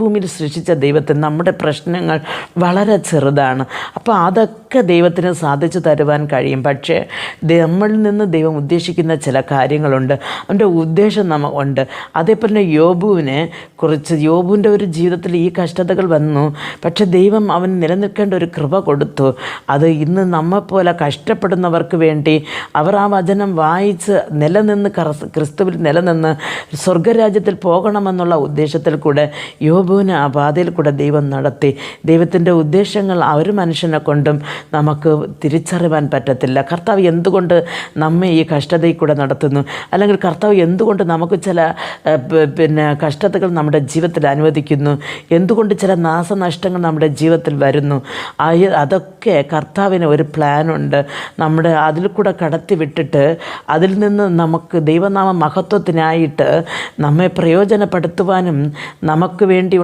ഭൂമിയിൽ സൃഷ്ടിച്ച ദൈവത്തെ നമ്മുടെ പ്രശ്നങ്ങൾ വളരെ ചെറുതാണ്. അപ്പോൾ അതൊക്കെ ദൈവത്തിന് സാധിച്ചു തരുവാൻ കഴിയും. പക്ഷേ നമ്മളിൽ നിന്ന് ദൈവം ഉദ്ദേശിക്കുന്ന ചില കാര്യങ്ങളുണ്ട്. അവന്റെ ഉദ്ദേശം നമ്മ ഉണ്ട്. അതേപോലെ തന്നെ യോബുവിനെ കുറിച്ച് യോബുവിന്റെ ഒരു ജീവിതത്തിൽ ഈ കഷ്ടതകൾ വന്നു. പക്ഷെ ദൈവം അവൻ നിലനിൽക്കേണ്ട ഒരു കൃപ കൊടുത്തു. അത് ഇന്ന് നമ്മെപ്പോലെ കഷ്ടപ്പെടുന്നവർക്ക് വേണ്ടി അവർ ആ വചനം വായിച്ച് നിലനിന്ന് ക്രിസ്തുവിൽ നിലനിന്ന് സ്വർഗരാജ്യത്തിൽ പോകണമെന്നുള്ള ഉദ്ദേശത്തിൽ കൂടെ യോബുവിനെ ആ പാതയിൽ കൂടെ ദൈവം നടത്തി. ദൈവത്തിന്റെ ഉദ്ദേശങ്ങൾ ആ ഒരു മനുഷ്യനെ കൊണ്ടും നമുക്ക് തിരിച്ചറിവാൻ പറ്റത്തില്ല. കർത്താവ് എന്തുകൊണ്ട് നമ്മെ ഈ കഷ്ടതയിൽ കൂടെ നടത്തുന്നു? അല്ലെങ്കിൽ കർത്താവ് എന്തുകൊണ്ട് നമുക്ക് ചില പിന്നെ കഷ്ടതകൾ നമ്മുടെ ജീവിതത്തിൽ അനുവദിക്കുന്നു? എന്തുകൊണ്ട് ചില നാശനഷ്ടങ്ങൾ നമ്മുടെ ജീവിതത്തിൽ വരുന്നു? അതൊക്കെ കർത്താവിന് ഒരു പ്ലാനുണ്ട് നമ്മുടെ അതിൽ കൂടെ കടത്തി വിട്ടിട്ട് അതിൽ നിന്ന് നമുക്ക് ദൈവനാമ മഹത്വത്തിനായിട്ട് നമ്മെ പ്രയോജനപ്പെടുത്തുവാനും നമുക്ക് വേണ്ടി